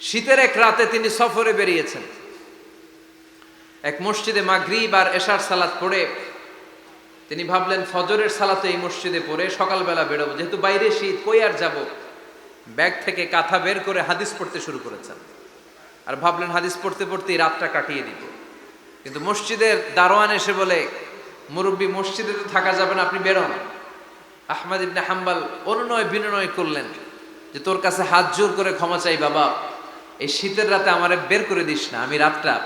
শীতের এক রাতে তিনি সফরে বেরিয়েছেন। এক মসজিদে মাগরিব আর এশার সালাত পড়ে তিনি ভাবলেন, ফজরের সালাতে এই মসজিদে পড়ে সকালবেলা বেরোবো। যেহেতু বাইরে শীত, কই আর যাব? ব্যাগ থেকে কাঁথা বের করে হাদিস পড়তে শুরু করেছেন। আর ভাবলেন, হাদিস পড়তে পড়তেই রাতটা কাটিয়ে দিব। কিন্তু মসজিদের দারোয়ান এসে বলে, মুরব্বী, মসজিদে তো থাকা যাবে না, আপনি বেরোন। আহমদ ইবনে হাম্বাল অনুনয় বিনয় করলেন যে, তোর কাছে হাত জোর করে ক্ষমা চাই বাবা। এই শীতের রাতে আমারে বের করে দিস না, আমি রাতটা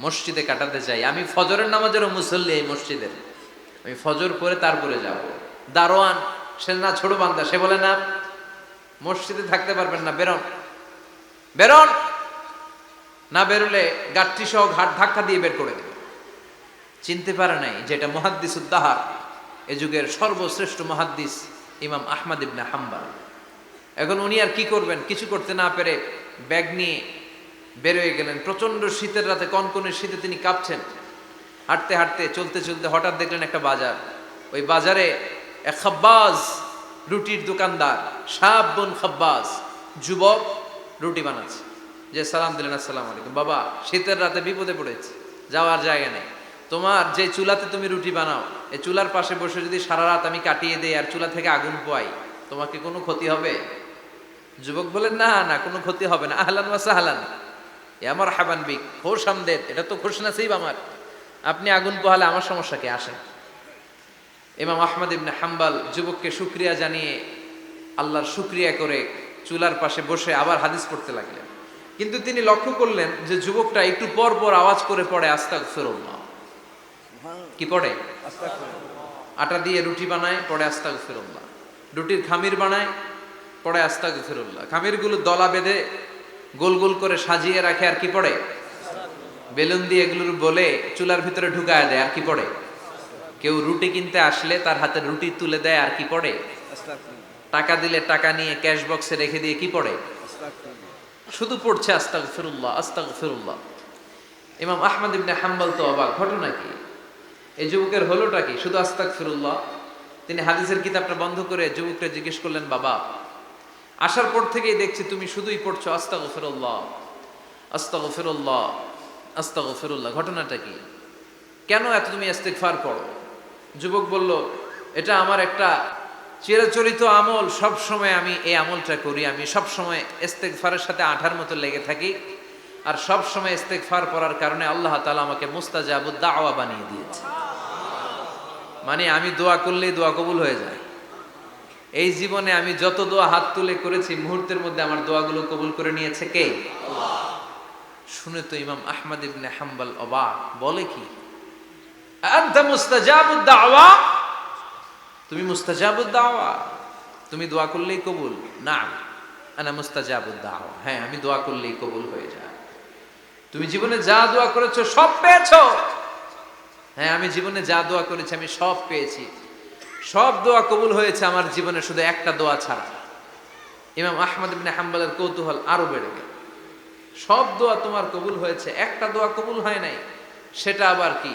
মসজিদে কাটাতে চাই আমি ফজরের নামাজেরও মুসল্লি এই মসজিদের। আমি ফজর করে তারপরে যাব। দারোয়ান, সে না ছোট বান্দা, সে বলে, না, মসজিদে থাকতে পারবেন না, বেরোন। বেরোন? না বেরোলে গাঠটি সহ ঘাট ধাক্কা দিয়ে বের করে দেবে। চিনতে পারে নাই যেটা মহাদ্দিস উদ্দাহার এ যুগের সর্বশ্রেষ্ঠ মহাদ্দিস ইমাম আহমদ ইবনে হাম্বাল। এখন উনি আর কি করবেন? কিছু করতে না পেরে ব্যাগ নিয়ে বেরোয় গেলেন। প্রচণ্ড শীতের রাতে, কনকনে শীতে তিনি কাঁপছেন। হাঁটতে হাঁটতে, চলতে চলতে হঠাৎ দেখলেন একটা বাজার। ওই বাজারে এক খাব্বাজ রুটির দোকানদার, সাব বোন খাব্বাজ, যুবক রুটি বানাচ্ছে। যে সালাম দিলেন, আসসালাম আলাইকুম। বাবা, শীতের রাতে বিপদে পড়েছে, যাওয়ার জায়গা নেই। তোমার যে চুলাতে তুমি রুটি বানাও এই চুলার পাশে বসে যদি সারা রাত আমি কাটিয়ে দেই, আর চুলা থেকে আগুন পোয়াই, তোমাকে কোনো ক্ষতি হবে? যুবক বলেন না না কোনো ক্ষতি হবে না। আহলান ওয়া সাহলান। এ আমার হাবান বিক খোশ আমদের এটা তো খোশ নাসিব আমার। আপনি আগুন পোহালে আমার সমস্যা কে আসেন ইমাম আহমদ ইবনে হাম্বাল যুবককে শুক্রিয়া জানিয়ে আল্লাহর শুক্রিয়া করে চুলার পাশে বসে আবার হাদিস পড়তে লাগলেন। কিন্তু তিনি লক্ষ্য করলেন যে যুবকটা একটু পর পর আওয়াজ করে পড়ে আস্তাক ফেরোল্লাহ কি পড়ে? আটা দিয়ে রুটি বানায় পড়ে আস্তাক ফেরোল্লাহ রুটির খামির বানায় পড়ে আস্তাক ফেরোল্লাহ খামিরগুলো দলা বেঁধে গোল গোল করে সাজিয়ে রাখে আর কি পড়ে? বেলুন দিয়ে এগুলোর বলে চুলার ভিতরে ঢুকায় দেয় আর কি পড়ে? কেউ রুটি কিনতে আসলে তার হাতে রুটি তুলে দেয় আর কি পড়ে? টাকা দিলে টাকা নিয়ে ক্যাশ বক্সে রেখে দিয়ে কি পড়ে? শুধু পড়ছে আস্তাক ফিরুল্লাহ আস্তাক ফিরুল্লাহ ইমাম আহমদ ইবনে হাম্বল তো অবাক ঘটনা কি? এই যুবকের হলোটা কি? শুধু আস্তাক ফিরুল্লাহ তিনি হাদিসের কিতাবটা বন্ধ করে যুবককে জিজ্ঞেস করলেন বাবা আসার পর থেকেই দেখছি তুমি শুধুই পড়ছো আস্তাক ফিরুল্লাহ আস্তাক ফিরুল্লাহ আস্তাক ফিরুল্লাহ ঘটনাটা কি? কেন এত তুমি ইস্তেগফার পড়ো যুবক বলল, এটা আমার একটা চিরাচরিত আমল। সব সময় আমি এই আমলটা করি। আমি সব সময় ইস্তেগফারের সাথে আঠার মতো লেগে থাকি। আর সব সময় ইস্তেগফার পড়ার কারণে আল্লাহ তাআলা আমাকে মুস্তাজাবুদ দাওয়া বানিয়ে দিয়েছে। মানে আমি দোয়া করলেই দোয়া কবুল হয়ে যায়। এই জীবনে আমি যত দোয়া হাত তুলে করেছি, মুহূর্তের মধ্যে আমার দোয়াগুলো কবুল করে নিয়েছে কে? শুনে তো ইমাম আহমদ ইবনে হাম্বল অবাক। বলে কি? তুমি মুস্তাজাবুদ দাওয়া? তুমি দোয়া করলেই কবুল? না আনা মুস্তাজাবুদ দাওয়া। হ্যাঁ আমি দোয়া করলেই কবুল হয়ে যায়। তুমি জীবনে যা দোয়া করেছ সব পেয়েছ? হ্যাঁ আমি জীবনে যা দোয়া করেছি আমি সব পেয়েছি। সব দোয়া কবুল হয়েছে আমার জীবনে, শুধু একটা দোয়া ছাড়া। ইমাম আহমদ ইবনে হাম্বালের কৌতূহল আরও বেড়ে গেল। সব দোয়া তোমার কবুল হয়েছে, একটা দোয়া কবুল হয় নাই, সেটা আবার কি?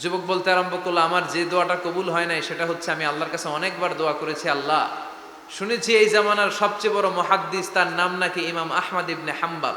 যুবক বলতে আরম্ভ করল, আমার যে দোয়াটা কবুল হয় নাই, সেটা হচ্ছে আমি আল্লাহর কাছে অনেকবার দোয়া করেছি, আল্লাহ। শুনেছি এই জামানার সবচেয়ে বড় মহাদ্দিস, তার নাম নাকি ইমাম আহমদ ইবনে হাম্বাল।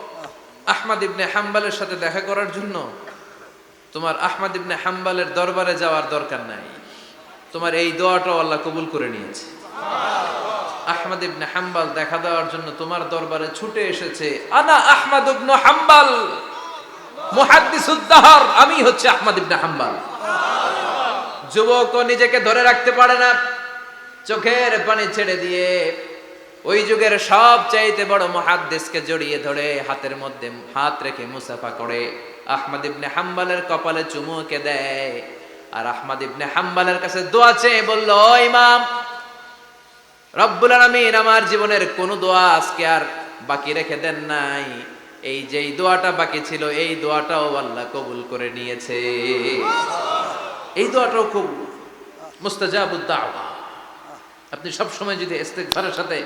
আহমদ ইবনে হাম্বালের সাথে দেখা করার জন্য, তোমার আহমদ ইবনে হাম্বালের দরবারে যাওয়ার দরকার নাই। তোমার এই দোয়াটাও আল্লাহ কবুল করে নিয়েছে। আহমদ ইবনে হাম্বাল দেখা দেওয়ার জন্য তোমার দরবারে ছুটে এসেছে, আনা আহমদ ইবনে হাম্বাল মুহাদ্দিসুদ্দাহর আমি হচ্ছে আহমদ ইবনে হাম্বাল। যুবক নিজেকে ধরে রাখতে পারে না, চোখের পানি ছেড়ে দিয়ে ওই যুগের সব চাইতে বড় মহাদ্দেশকে জড়িয়ে ধরে হাতের মধ্যে হাত রেখে মুসাফা করে। আহমদ ইবনে হাম্বালের কপালে চুমুকে দেয়। আর আহমদ ইবনে হাম্বালের কাছে দোয়া চেয়ে বলল, "ও ইমাম, রব্বুল আলামিন আমার জীবনের কোনো দোয়া আজকে আর বাকি রেখে দেন নাই। এই যে এই দোয়াটা বাকি ছিল, এই দোয়াটাও আল্লাহ কবুল করে নিয়েছে। এই দোয়াটাও খুব মুস্তাজাবুদ আপনি সব সময় যদি ইস্তেগফারের সাথে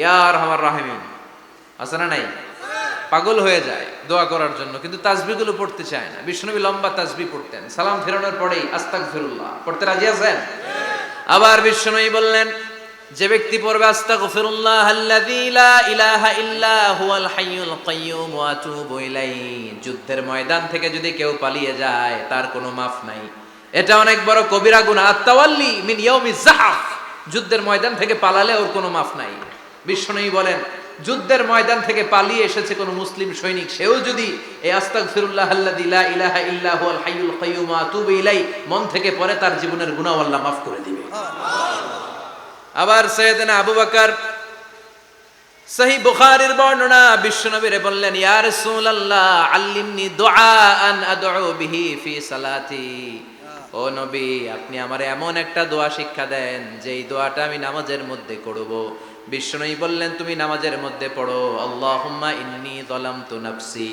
ইয়ার আমার রাহিমিন। আছে না নাই? পাগল হয়ে যায় দোয়া করার জন্য, কিন্তু তাজবিগুলো পড়তে চায় না। বিষ্ণুবী লম্বা তাজবি পড়তেন। সালাম ফেরানোর পরেই আস্তাক ফিরুল্লাহ পড়তে রাজি আছেন? আবার বিষ্ণুবী বললেন, যে ব্যক্তি পড়বে আস্তাগফিরুল্লাহ আল্লাযী লা ইলাহা ইল্লা হুয়াল হাইয়ুল ওয়া যুদ্ধের ময়দান থেকে যদি কেউ পালিয়ে যায়, তার কোনো মাফ নাই। এটা অনেক বড় কবিরা গুনাহ আত্তাওয়াল্লি মিন ইয়াউমিজ জাহফ যুদ্ধের ময়দান থেকে পালালে ওর কোনো মাফ নাই। বিষ্ণুই বলেন, যুদ্ধের ময়দান থেকে পালিয়ে এসেছে কোনো মুসলিম সৈনিক। সেও যদি মন থেকে পড়ে তার জীবনের মাফ করে দিবে। আবার সৈয়দনা আবু বকর সহি বুখারীর বর্ণনা বিশ্বনবীরে বললেন, ইয়া রাসূলুল্লাহ, আল্লিমনি আদউ বিহি ফি সালাতি। ও নবী আপনি আমারে এমন একটা দোয়া শিক্ষা দেন যেই দোয়াটা আমি নামাজের মধ্যে করব বিশ্বনবী বললেন তুমি নামাজের মধ্যে পড়ো আল্লাহুম্মা ইন্নী যালামতু নাফসি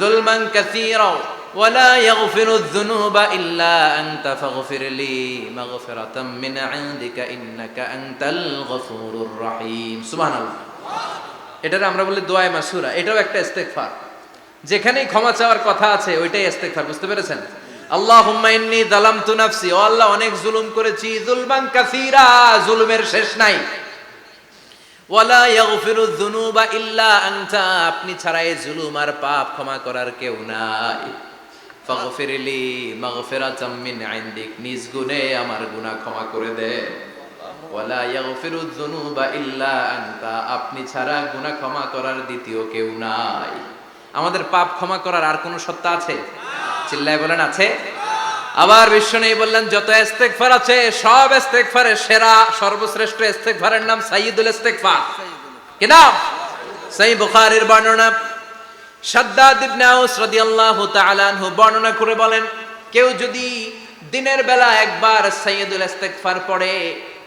যুলমান কাসীরা ولا يغفر الذنوب إلا أنت فاغفر لي مغفرة من عندك إنك أنت الغفور الرحيم سبحان الله এটার আমরা বলি দোয়াই মাসুরা এটাও একটা ইস্তেগফার যেখানেই ক্ষমা চাওয়ার কথা আছে ওইটাই ইস্তেগফার বুঝতে পেরেছেন আল্লাহুম্মা ইন্নী যালামতু নাফসি। ও আল্লাহ, অনেক জুলুম করেছি। জুলমান কাসীরা, জুলুমের শেষ নাই। ওয়ালা ইয়াগফিরু যুনুবা ইল্লা আনতা, আপনি ছাড়া এই জুলুম আর পাপ ক্ষমা করার কেউ নাই। ফাগফিরলি মাগফিরাতাম মিন ইনদিক, নিজ গুণে আমার গুনাহ ক্ষমা করে দে। ওয়ালা ইয়াগফিরু যুনুবা ইল্লা আনতা, আপনি ছাড়া গুনাহ ক্ষমা করার দ্বিতীয় কেউ নাই। আমাদের পাপ ক্ষমা করার আর কোনো সত্তা আছে? চিল্লায় বলেন, আছে। আবার বিশ্বনেই বললেন, যত ইস্তেগফার আছে, সব ইস্তেগফারের সেরা, সর্বশ্রেষ্ঠ ইস্তেগফারের নাম সাইয়্যিদুল ইস্তেগফার। কি নাম? সহিহ বুখারীর বর্ণনা। শাদ্দাদ ইবনে আউস রাদিয়াল্লাহু বর্ণনা করে বলেন, কেউ যদি দিনের বেলা একবার সাইয়্যিদুল ইস্তেগফার পড়ে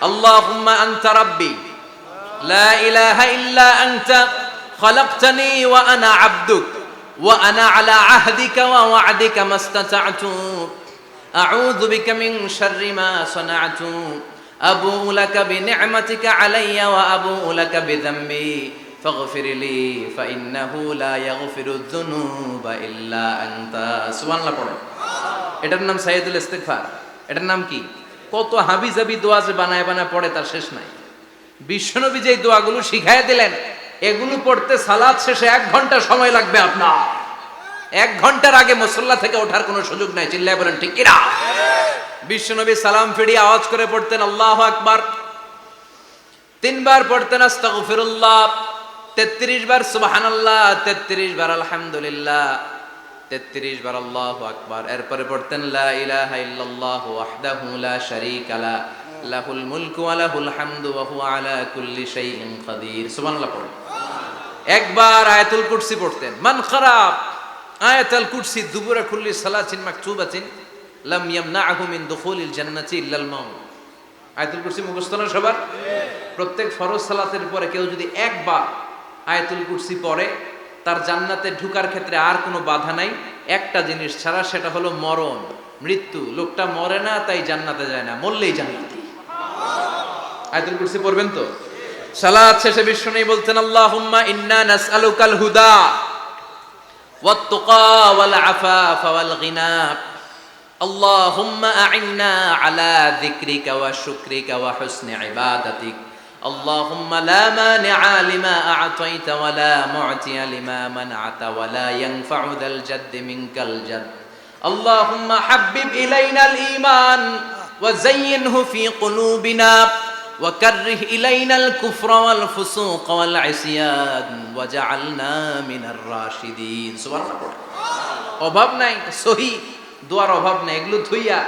আল্লাহুম্মা আনতা রাব্বি লা ইলাহা ইল্লা আনতা خلقتني وأنا عبدك وأنا على عهدك ووعدك ما استطعت أعوذ بك من شر ما صنعت أبوء لك بنعمتك علي وأبوء لك بذنبي فاغفر لي فإنه لا يغفر الذنوب إلا أنت سبحان الله পড়ো এটার নাম সাইয়্যিদুল ইস্তিগফার এটার নাম কি কত হাবিজাবি দোয়া যে বানায় বানায় পড়ে তার শেষ নাই। বিশ্বনবী যে দোয়াগুলো শিখাই দিলেন, এগুলো পড়তে সালাদ শেষে এক ঘণ্টা সময় লাগবে আপনার। এক ঘণ্টার আগে মুসল্লা থেকে ওঠার কোনো সুযোগ নাই, চিল্লায় বলেন, ঠিক কিনা? বিশ্বনবী সালাম ফিরিয়ে আওয়াজ করে পড়তেন, আল্লাহ আকবার। তিনবার পড়তেন, আস্তাগফিরুল্লাহ। তেত্রিশ বার, সুবহানাল্লাহ। তেত্রিশ বার, আলহামদুলিল্লাহ। তেত্রিশ বার আল্লাহ আকবার। এরপরে পড়তেন লা ইলাহা ইল্লাল্লাহ ওয়াহদাহু লা শারীকা লা লাহুল মুলকু ওয়া লাহুল হামদু ওয়া হুয়া আলা কুল্লি শাইইন কাদির। সুবহানাল্লাহ পড়েন। একবার আয়াতুল কুরসি পড়তেন মান খারাপ আয়াতুল কুরসি দুবুরা কুল্লি সালাতিন মাকতুবাতিন লাম ইয়ামনাহু মিন দুখুলিল জান্নাতি ইল্লাল মাউত। আয়াতুল কুরসি মুখস্থ না সবার? প্রত্যেক ফরজ সালাতের পরে কেউ যদি একবার আয়াতুল কুরসি পড়ে তার জান্নাতে ঢুকার ক্ষেত্রে আর কোনো বাধা নাই। একটা জিনিস ছাড়া সেটা হলো মরণ। মৃত্যু। লোকটা মরে না, তাই জান্নাতে যায় না। মরলেই জান্নাতে। আয়তুল কুরসি পড়বেন তো? সালাত শেষে বিশ্ব নেই বলতেন, আল্লাহুম্মা ইন্না নাসআলুকাল হুদা ওয়াত-তুকা ওয়াল আফাফ ওয়াল গিনা। আল্লাহুম্মা আ'ইন্না আলা যিকরিকা ওয়া শুকরিকা ওয়া হুসনি ইবাদাতিক। اللهم لا مانع لما أعطيت ولا معطي لما منعت ولا ينفع ذا الجد منك الجد اللهم حبب إلينا الإيمان وزينه في قلوبنا وكره إلينا الكفر والفسوق والعصيان وجعلنا من الراشدين سبحان الله অভাব নাই সহি দোয়ার অভাব নাই এগুলো ধুইয়া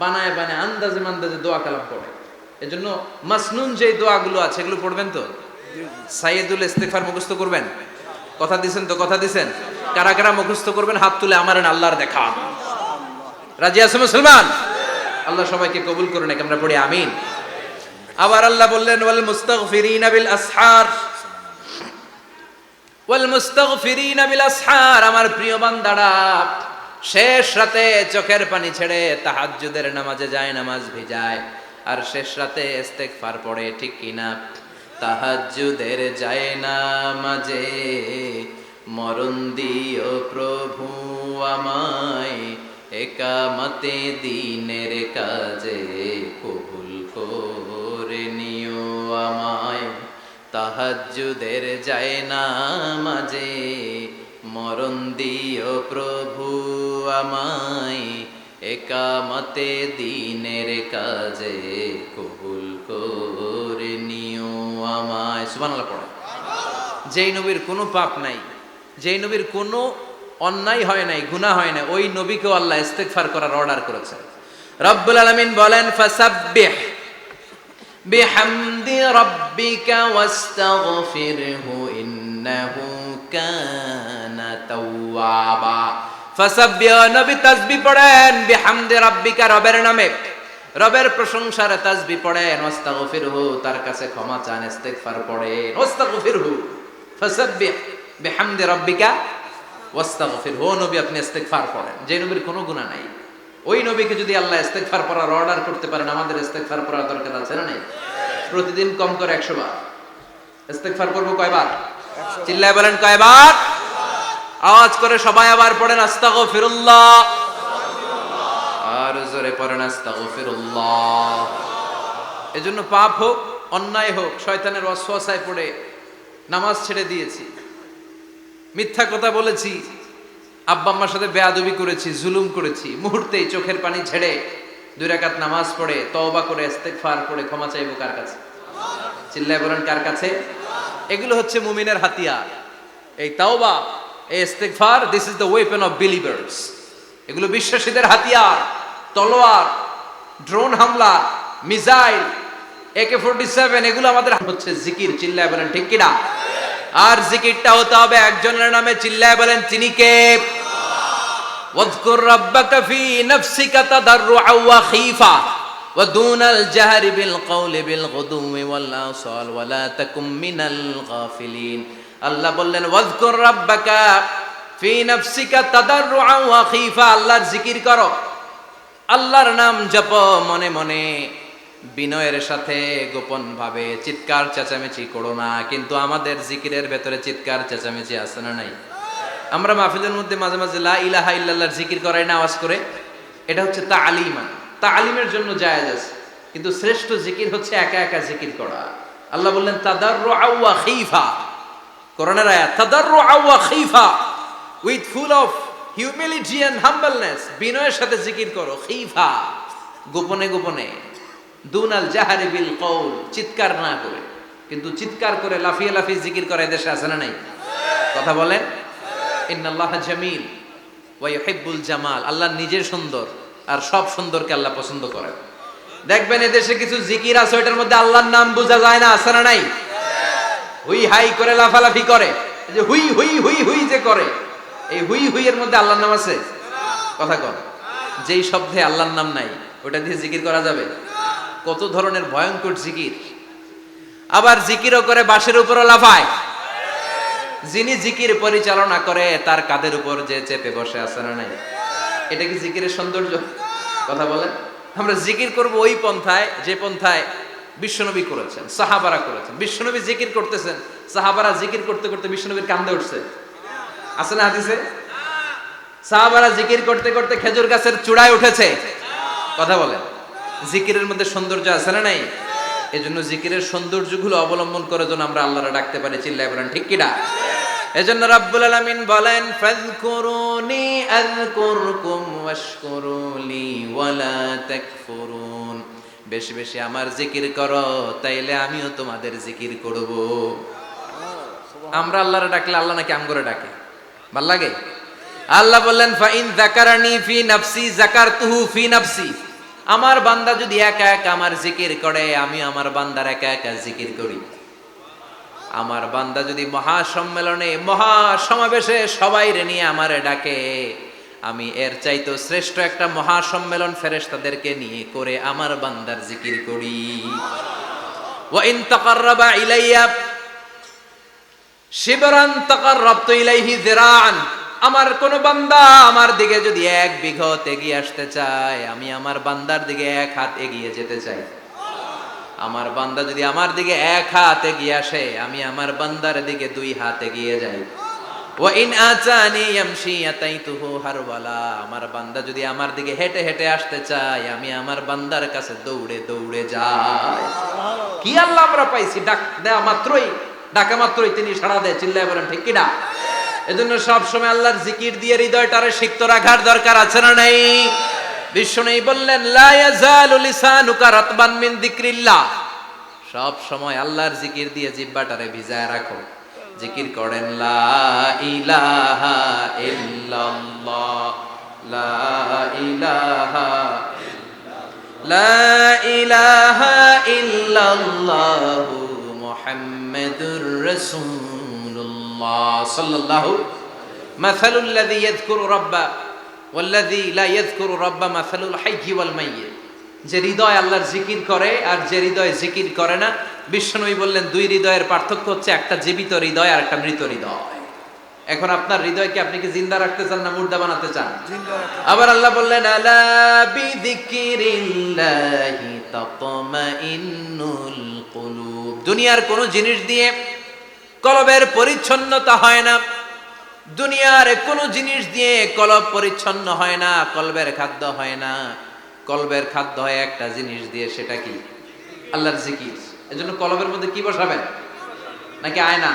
বানায় বানায় আন্দাজে মান্দাজে দোয়া কালাম পড়ে এজন্য মাসনুন যে দোয়াগুলো আছে, এগুলো পড়বেন তো? সাইয়েদুল ইস্তেগফার মুখস্থ করবেন? কথা দিছেন তো কথা দিছেন? কারা কারা মুখস্থ করবেন, হাত তুলে আমার আল্লাহর দেখা। রাজি আছে মুসলমান? আল্লাহ সবাইকে কবুল করুন, এক আমরা পড়ি, আমিন। আবার আল্লাহ বললেন, ওয়াল মুস্তাগফিরিনা বিল আসহার। ওয়াল মুস্তাগফিরিনা বিল আসহার। আমার প্রিয় বান্দারা, শেষ রাতে চোখের পানি ছেড়ে তাহাজ্জুদের নামাজে যায়, নামাজ ভিজায়। আর শেষ রাতে ইস্তেগফার পড়ে, ঠিক কিনা? তাহাজ্জুদের যায় নামাজে মরণ দিও প্রভু আমায়, একামতে দিনের কাজে কবুল করে নিও আমায়। তাহাজ্জুদের যায় না মাঝে। মরণ দিও প্রভু আমায় একামতে দিনের কাজে কবুল করে নিও আমায়। সুবহানাল্লাহ পড়ে। যেই নবীর কোনো পাপ নাই, যেই নবীর কোনো অন্যায় হয় নাই, গুনাহ হয় না ওই নবীকেও আল্লাহ ইস্তেগফার করার অর্ডার করেছেন। রব্বুল আলামিন বলেন, ফাসাব্বিহ বিহামদি রাব্বিকা ওয়াস্তাগফিরহু ইন্নাহু কানা তাওয়াবা। ফাসাব্বিহ নবী পড়েন বিহামদি রাব্বিকা রবের নামে। রবের প্রশংসার তাসবিহ পড়েন ওয়াস্তাগফিরহু তার কাছে ক্ষমা চান ইস্তেগফার পড়েন ওয়াস্তাগফিরহু। ফাসাব্বিহ বিহামদি রাব্বিকা ওয়াস্তাগফিরহু। নবী আপনি ইস্তেগফার পড়েন যে নবীর কোনো গুনাহ নাই। ওই নবীকে যদি আল্লাহ ইস্তেগফার পড়ার অর্ডার করতে পারেন আমাদের ইস্তেগফার পড়ার দরকার আছে না নাই? প্রতিদিন কম করে 100 বার। ইস্তেগফার করব কয়বার? চিল্লায় বলেন কয়বার? আওয়াজ করে সবাই আবার পড়েন, আস্তাগফিরুল্লাহ। আর জোরে পড়েন, আস্তাগফিরুল্লাহ। এজন্য পাপ হোক, অন্যায় হোক, শয়তানের ওয়াসওয়াসায় পড়ে নামাজ ছেড়ে দিয়েছি। মিথ্যা কথা বলেছি, আব্বা আম্মার সাথে বেয়াদবি করেছি, জুলুম করেছি, মুহূর্তেই চোখের পানি ছেড়ে দুই রাকাত নামাজ পড়ে, তওবা করে, ইস্তেগফার করে ক্ষমা চাইব কার কাছে? চিল্লায় বলেন, কার কাছে? এগুলো হচ্ছে মুমিনের হাতিয়ার। এই তাওবা এই ইস্তেগফার this is the weapon of believers এগুলো বিশ্বাসীদের হাতিয়ার তলোয়ার ড্রোন হামলা মিসাইল একে ফোরটি সেভেন এগুলো আমাদের হচ্ছে জিকির চিল্লায় বলেন ঠিক কিনা আর জিকিরটা হতে হবে একজনের নামে চিল্লায় বলেন তিনি কে واذكر ربك في نفسك تضرعا وخيفا ودون الجهر بالقول بالغدو والآصال ولا تكن من الغافلين আল্লাহ বললেন, ওয়াজকুর রাব্বাকা ফি নাফসিকা তাদাররুআ ওয়া খীফা। আল্লাহর জিকির করো। আল্লাহর নাম জপ মনে মনে। বিনয়ের সাথে গোপন ভাবে চিৎকার চেঁচামেচি করো না, কিন্তু আমাদের জিকিরের ভেতরে চিৎকার চেঁচামেচি আছে না নাই? আমরা মাহফিলের মধ্যে মাঝে মাঝে লা ইলাহা ইল্লাল্লাহর জিকির করাই না আওয়াজ করে। এটা হচ্ছে তা আলিমা তা আলিমের জন্য জায়েজ আছে, কিন্তু শ্রেষ্ঠ জিকির হচ্ছে একা একা জিকির করা। আল্লাহ বললেন তাদাররু আওয়া খিফা। কোরআনের আয়াত তাদাররু আওয়া খিফা with full of humility and humbleness বিনয়ের সাথে জিকির করো খিফা গোপনে গোপনে দুনাল জাহারি বিল কৌল চিৎকার না করে কিন্তু চিৎকার করে লাফিয়ে লাফিয়ে জিকির করে দেশে আছে না নাই? কথা বলেন। ইন্নাল্লাহ জামিল ওয়া ইউহিব্বুল জামাল আল্লাহ নিজে সুন্দর আর সব সুন্দরকে আল্লাহ পছন্দ করেন। দেখবেন এদেশে কিছু জিকির আছে, ওইটার মধ্যে আল্লাহর নাম বোঝা যায় না, আছে না নাই? হুই হাই করে লাফালাফি করে। যে হুই হুই হুই হুই যে করে। এই হুই হুই এর মধ্যে আল্লাহর নাম আছে? কথা কর যেই শব্দে আল্লাহর নাম নাই, ওটা দিয়ে জিকির করা যাবে? কত ধরনের ভয়ঙ্কর জিকির। আবার জিকিরও করে বাঁশের উপরও লাফায়। যিনি জিকির পরিচালনা করে, তার কাদের উপর যে চেপে বসে আছে না নাই? এটা কি জিকিরের সৌন্দর্য? কথা বলেন। আমরা জিকির করব ওই পন্থায়, যে পন্থায় বিশ্বনবী করেছেন, সাহাবারা করেছেন। বিশ্বনবী জিকির করতেছেন, সাহাবারা জিকির করতে করতে বিশ্বনবীর কান্দে উঠছে। আছে না হাদিসে? সাহাবারা জিকির করতে করতে খেজুর গাছের চূড়ায় উঠেছে। কথা বলেন। জিকিরের মধ্যে সৌন্দর্য আছে না নাই? এই জন্য জিকিরের সৌন্দর্যগুলো অবলম্বন করে যেন আমরা আল্লাহরা ডাকতে পারি, চিল্লায় বলেন, ঠিক কিনা এজন্য রাব্বুল আলামিন বলেন, ফাযকুরুনি আযকুরকুম ওয়াশকুরুলি ওয়ালা তাকফুরুন। বেশি বেশি আমার জিকির করো, তাইলে আমিও তোমাদের জিকির করব। আমরা আল্লাহরে ডাকলে আল্লাহ নাকি আম করে ডাকে? ভালো লাগে? আল্লাহ বললেন, ফাইন যাকারানি ফি নাফসি, যাকারতুহু ফি নাফসি। আমার বান্দা যদি একা একা আমার জিকির করে, আমি আমার বান্দার একা একা জিকির করি। আমার বান্দা যদি মহা সম্মেলনে মহা সমাবেশে সবাই নিয়ে আমারে ডাকে। আমি এর চাইতো শ্রেষ্ঠ একটা মহা সম্মেলন ফেরেশতাদেরকে নিয়ে করে আমার বান্দার জিকির করি। ওয়া ইন তাকাররাবা ইলাইয়া ইলাইহি যিরাআন, আমার কোন বান্দা আমার দিকে যদি এক বিঘত এগিয়ে আসতে চায়, আমি আমার বান্দার দিকে এক হাত এগিয়ে যেতে চাই। আমার বান্দা যদি আমার দিকে এক হাত এগিয়ে আসে, আমি আমার বান্দার দিকে দুই হাত এগিয়ে যাই। ওয়া ইন আচানি ইয়ামশি আতাইতুহু হারওয়ালা আমার বান্দা যদি আমার দিকে হেঁটে হেঁটে আসতে চায় আমি আমার বান্দার কাছে দৌড়ে দৌড়ে যাই। কি আল্লাহ আমরা পাইছি? ডাক দেয়া মাত্রই ডাকা মাত্রই তিনি সাড়া দেয় চিল্লায় বলেন ঠিক কিনা এজন্য সব সময় আল্লাহর জিকির দিয়ে হৃদয়টারে সিক্ত রাখার দরকার আছে না নাই? বিশ্ব নেই বললেন লা ইয়াজালু লিসানুকা রাতবান মিন যিকরিল্লাহ। সব সময় আল্লাহর জিকির দিয়ে জিহ্বাটারে ভিজায় রাখো। জিকির করেন, লা ইলাহা ইল্লাল্লাহ, লা ইলাহা লা ইলাহা ইল্লাল্লাহু মুহাম্মাদুর রাসূলুল্লাহ সাল্লাল্লাহু মাসালুল লাযী ইয়াযকুরু রাব্বা লা ইয়াযকুরু রাব্বা মাসালুল হাইয়্যি ওয়াল মাইয়্যিত। যে হৃদয় আল্লাহর জিকির করে আর যে হৃদয় জিকির করে না বিশ্বনবী বললেন দুই হৃদয়ের পার্থক্য হচ্ছে একটা জীবিত হৃদয় আর একটা মৃত হৃদয়। এখন আপনার হৃদয়কে আপনি কি জিন্দা রাখতে চান না মুর্দা বানাতে চান? আবার আল্লাহ বললেন আলা বিযিকিরিল্লাহি তাতমাইন্নুল কুলুব। দুনিয়ার কোন জিনিস দিয়ে কলবের পরিচ্ছন্নতা হয় না। দুনিয়ার কোন জিনিস দিয়ে কলব পরিচ্ছন্ন হয় না কলবের খাদ্য হয় না। কলবের খাদ্য হয় একটা জিনিস দিয়ে, সেটা কি? আল্লাহর জিকির। এজন্য কলবের মধ্যে কি বসাবেন? নাকি আয়না?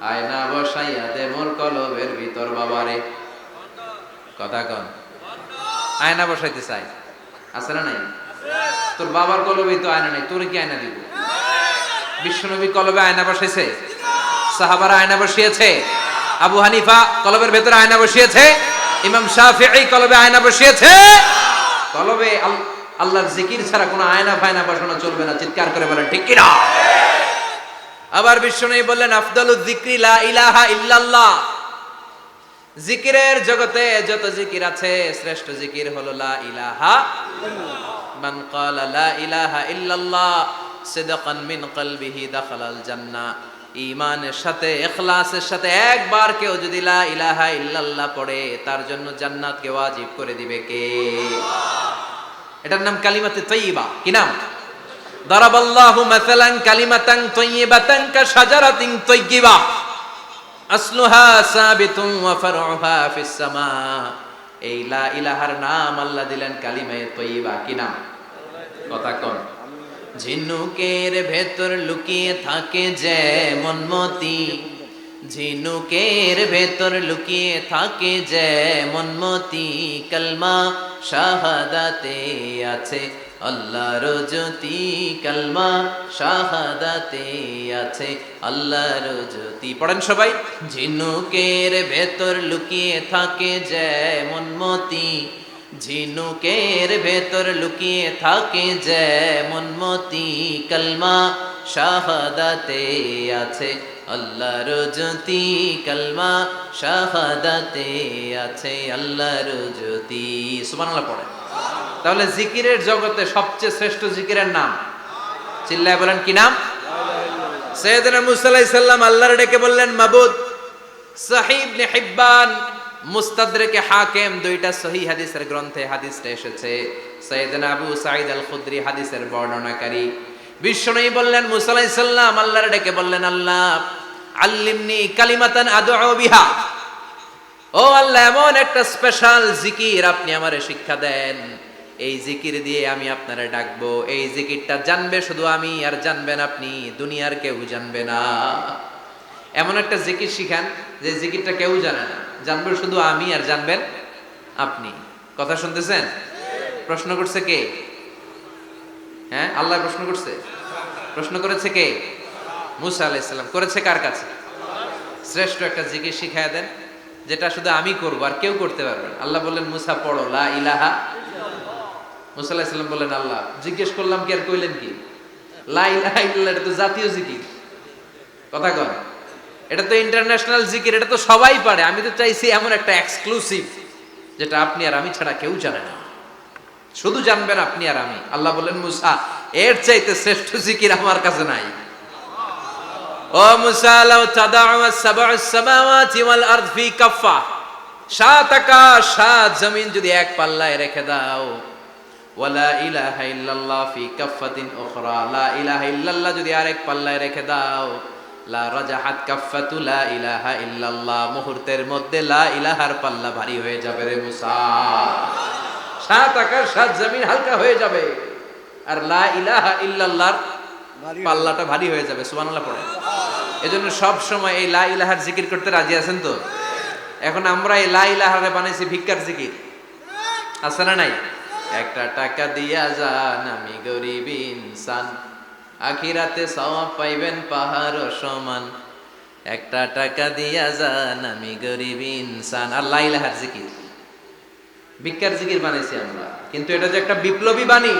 আয়না বসাইয়া দে মোর কলবের ভিতর, বাবারে। কথা কন। আয়না বসাইতে চাই। আছে না নাই? তোর বাবার কলবে তো আয়না নাই, তোর কি আয়না দিব? বিশ্বনবী কলবে আয়না বসাইছে? সাহাবারা আয়না বসিয়েছে? আবু হানিফা কলবের ভেতরে আয়না বসিয়েছে? ইমাম শাফিঈ কলবে আয়না বসিয়েছে? কলবে আল্লাহর জিকির ছাড়া কোনো আয়না ফায়না বসানো চলবে না। চিৎকার করে বলেন, ঠিক কিনা? আবার বিশ্বনবী বললেন আফদালুজ যিকরি লা ইলাহা ইল্লাল্লাহ। জিকিরের জগতে যত জিকির আছে, শ্রেষ্ঠ জিকির হলো লা ইলাহা মান লা ইলাহা ইল্লাল্লাহ, সিদকান মিন কলবিহি দাখালাল জান্নাহ। ঈমানের সাথে, ইখলাসের সাথে একবার কেউ যদি লা ইলাহা ইল্লাল্লাহ পড়ে, তার জন্য জান্নাত জান্নাতকে ওয়াজিব করে দিবে কে? এটার নাম কালিমাতে তৈয়বা কি নাম? দারাবাল্লাহু মাসালান কালিমাতান তৈয়বাতান কা শাজারাতিন তৈয়বা আসলুহা সাবিতুন ওয়া ফারউহা ফিস সামা। এই লা ইলাহার নাম আল্লাহ দিলেন কালিমায়ে তৈয়বা কি নাম? কথা কন। ঝিনুকের ভেতর লুকিয়ে থাকে যে মনমতি। ঝিনুকের ভেতর লুকিয়ে থাকে যেমন মতি কলমা, শাহাদাতে আছে আল্লাহর জ্যোতি কলমা, শাহাদাতে আছে আল্লাহর জ্যোতি। পড়েন সবাই, ঝিনুকের ভেতর লুকিয়ে থাকে যেমন মতি, ঝিনুকের ভেতর লুকিয়ে থাকে যেমন মতি কলমা, শাহাদাতে আছে আল্লাহর জ্যোতি কলমা শাহাদাতে আছে, আল্লাহর জ্যোতি। সুবহানাল্লাহ পড়ে। তাহলে জিকিরের জগতে সবচেয়ে শ্রেষ্ঠ জিকিরের নাম? চিল্লায় বলেন, কি নাম? সৈয়দনা মুসা আলাইহিস সালাম আল্লাহর ডেকে বললেন, মাবুদ সাহিব নে হিব্বান, মুস্তাদরেকে হাকিম, দুইটা সহি হাদিসের গ্রন্থে হাদিসটা এসেছে। সৈয়দনা আবু সাঈদ আল খুদরি হাদিসের বর্ণনাকারী। বিশ্বনবী বললেন, মুসা আলাইহিস সালাম আল্লাহর ডেকে বললেন, আল্লাহ আল্লিমনি কালিমাতান আদউ বিহা। ও আল্লাহ, এমন একটা স্পেশাল জিকির আপনি আমারে শিক্ষা দেন। এই জিকির দিয়ে আমি আপনারে ডাকবো। এই জিকিরটা জানবে শুধু আমি, আর জানবেন আপনি, দুনিয়ার কেউ জানবে না। এমন একটা জিকির শিখান, যে জিকিরটা কেউ জানে না। জানবে শুধু আমি, আর জানবেন আপনি। কথা শুনতেছেন? প্রশ্ন করছে কে? হ্যাঁ আল্লাহ প্রশ্ন করছে। প্রশ্ন করেছে কে? মুসা আলাইসাল্লাম করেছে কার কাছে? শ্রেষ্ঠ একটা জিকির শিখায় দেন, যেটা শুধু আমি করব আর কেউ করতে পারবে। আল্লাহ বললেন, মুসা, পড়ো, লা ইলাহা মুসা আলাইসাল্লাম বললেন, আল্লাহ, জিজ্ঞেস করলাম কি আর কইলেন কি? লা ইলাহা ইল্লাল্লাহ, এটা তো জাতীয় জিকির। কথা কন। এটা তো ইন্টারন্যাশনাল জিকির, এটা তো সবাই পারে। আমি তো চাইছি এমন একটা এক্সক্লুসিভ যেটা আপনি আর আমি ছাড়া কেউ জানে না। শুধু জানবেন আপনি আর আমি। আল্লাহ বললেন, মুসা, এর চাইতে শ্রেষ্ঠ জিকির আমার কাছে নাই। ও মুসা লাউ তাদাউ সাবউ সামাওয়াতি ওয়াল আরদ ফি কাফা সাত আকাশ সাত জমিন যদি এক পাল্লায় রেখে দাও। ওয়ালা ইলাহা ইল্লাল্লাহ ফি কাফাতিন উখরা। লা ইলাহা ইল্লাল্লাহ যদি আরেক পাল্লায় রেখে দাও। লা রাজাহাত কাফাতু লা ইলাহা ইল্লাল্লাহ। মুহূর্তের মধ্যে লা ইলাহার পাল্লা ভারী হয়ে যাবে রে মুসা। সাত আকাশ সাত জমিন হালকা হয়ে যাবে। আর লা ইলাহা ইল্লাল্লাহর পাল্লাটা ভারী হয়ে যাবে। সুবহানাল্লাহ পড়ে এজন্য সব সময় এই লা ইলাহার জিকির করতে রাজি আছেন তো? এখন আমরা এই লা ইলাহারে বানাইছি ভিক্ষার জিকির। আছে না নাই? একটা টাকা দিয়া যান আমি গরিব ইনসান। আখিরাতে সওয়াব পাইবেন পাহাড় সমান। একটা টাকা দিয়া যান আমি গরিব ইনসান। আর লা ইলাহার জিকির। ভিক্ষার জিকির বানাইছি আমরা। কিন্তু এটা যে একটা বিপ্লবী বাণী।